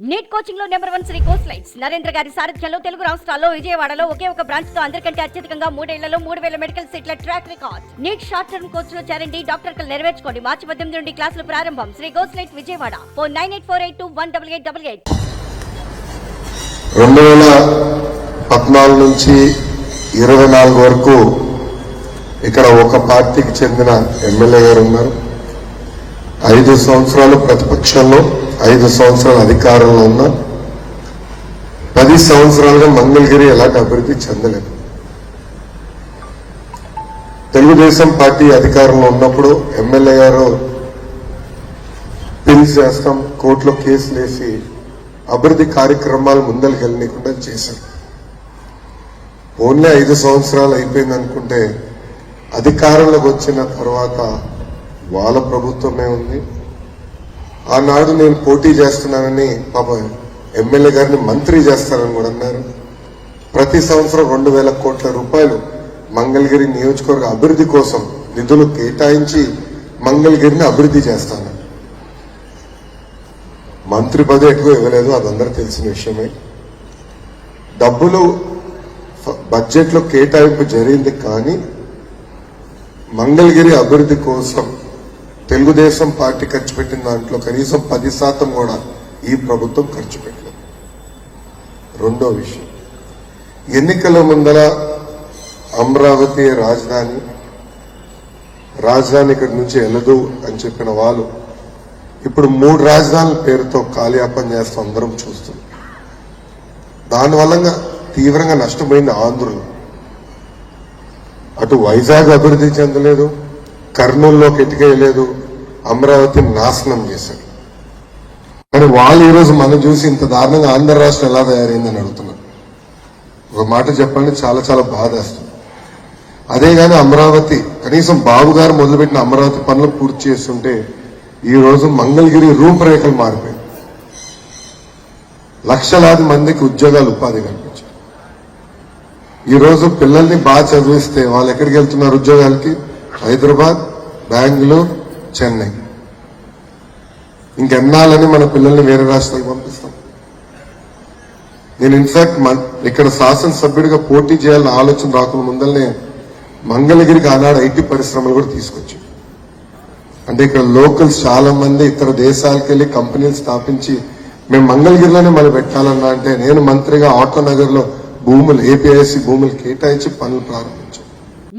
Neat కోచింగ్లో number one Sri course lights. Narendra గారి సారథ్యంలో తెలుగు రాష్ట్రాల్లో విజయవాడలో ఒకే ఒక బ్రాంచ్తో అందరికంటే అత్యధికంగా మూడేళ్ళలో మూడు వేల మెడికల్ సీట్ల track record. NEET short term కోర్స్లో చేరండి డాక్టర్ కలు నెరవేర్చుకోండి. మార్చి పద్దెనిమిది నుండి క్లాసులు ప్రారంభం. Sri course light Vijayawada. Four nine eight four eight two one double eight double eight. రెండు వేల పద్నాలుగు నుంచి ఇరవై నాలుగు వరకు ఇక్కడ ఒక పార్టీకి చెందిన ఎమ్మెల్యే గారు ఉన్నారు. ఐదు సంవత్సరాలు ప్రతిపక్షంలో ఐదు సంవత్సరాలు అధికారంలో ఉన్నారు పది సంవత్సరాలుగా మంగళగిరి ఎలాంటి అభివృద్ధి చెందలేదు. తెలుగుదేశం పార్టీ అధికారంలో ఉన్నప్పుడు ఎమ్మెల్యే గారు పిల్ చేస్తాం కోర్టులో కేసులు వేసి అభివృద్ధి కార్యక్రమాలు ముందరికి వెళ్ళనీయకుండా చేశారు. ఓన్లీ ఐదు సంవత్సరాలు అయిపోయింది అనుకుంటే అధికారంలోకి వచ్చిన తర్వాత వాళ్ళ ప్రభుత్వమే ఉంది ఆనాడు నేను పోటీ చేస్తున్నానని పాప ఎమ్మెల్యే గారిని మంత్రి చేస్తానని కూడా అన్నారు. ప్రతి సంవత్సరం రెండు వేల కోట్ల రూపాయలు మంగళగిరి నియోజకవర్గ అభివృద్ధి కోసం నిధులు కేటాయించి మంగళగిరిని అభివృద్ధి చేస్తాను. మంత్రి పదవి ఎక్కువ ఇవ్వలేదు అదందరూ తెలిసిన విషయమే. డబ్బులు బడ్జెట్లో కేటాయింపు జరిగింది కానీ మంగళగిరి అభివృద్ధి కోసం తెలుగుదేశం పార్టీ ఖర్చు పెట్టిన దాంట్లో కనీసం పది శాతం కూడా ఈ ప్రభుత్వం ఖర్చు పెట్టలేదు. రెండో విషయం. ఎన్నికల ముందర అమరావతి రాజధాని రాజధాని ఇక్కడి నుంచి వెళ్ళదు అని చెప్పిన వాళ్ళు ఇప్పుడు మూడు రాజధానుల పేరుతో కాలయాపన చేస్తూ అందరం చూస్తుంది దానివల్ల తీవ్రంగా నష్టపోయింది ఆంధ్రులు. అటు వైజాగ్ అభివృద్ధి చెందలేదు కర్నూలులోకి ఎటుకేయలేదు అమరావతి నాశనం చేశారు కానీ వాళ్ళు ఈరోజు మనం చూసి ఇంత దారుణంగా ఆంధ్ర రాష్ట్రం ఎలా తయారైందని అడుగుతున్నారు. ఒక మాట చెప్పండి చాలా చాలా బాధేస్తుంది అదే కానీ అమరావతి కనీసం బాబు గారు మొదలుపెట్టిన అమరావతి పనులు పూర్తి చేస్తుంటే ఈరోజు మంగళగిరి రూపురేఖలు మారిపోయాయి. లక్షలాది మందికి ఉద్యోగాలు ఉపాధి కల్పించారు. ఈరోజు పిల్లల్ని బాగా చదివిస్తే వాళ్ళు ఎక్కడికి వెళ్తున్నారు ఉద్యోగాలకి? హైదరాబాద్ బెంగళూరు చెన్నై. ఇంకెన్నాళ్ళని మన పిల్లల్ని వేరే రాష్ట్రాలకు పంపిస్తాం. నేను ఇన్ఫాక్ట్ ఇక్కడ శాసనసభ్యుడిగా పోటీ చేయాలని ఆలోచన రాకుండా ముందరనే మంగళగిరికి ఆనాడు ఐటీ పరిశ్రమలు కూడా తీసుకొచ్చి. అంటే ఇక్కడ లోకల్స్ చాలా మంది ఇతర దేశాలకు వెళ్ళి కంపెనీలు స్థాపించి మేము మంగళగిరిలోనే మనం పెట్టాలన్నా అంటే నేను మంత్రిగా ఆటో నగర్లో భూములు ఏపీఐసి భూములు కేటాయించి పనులు ప్రారంభించాం.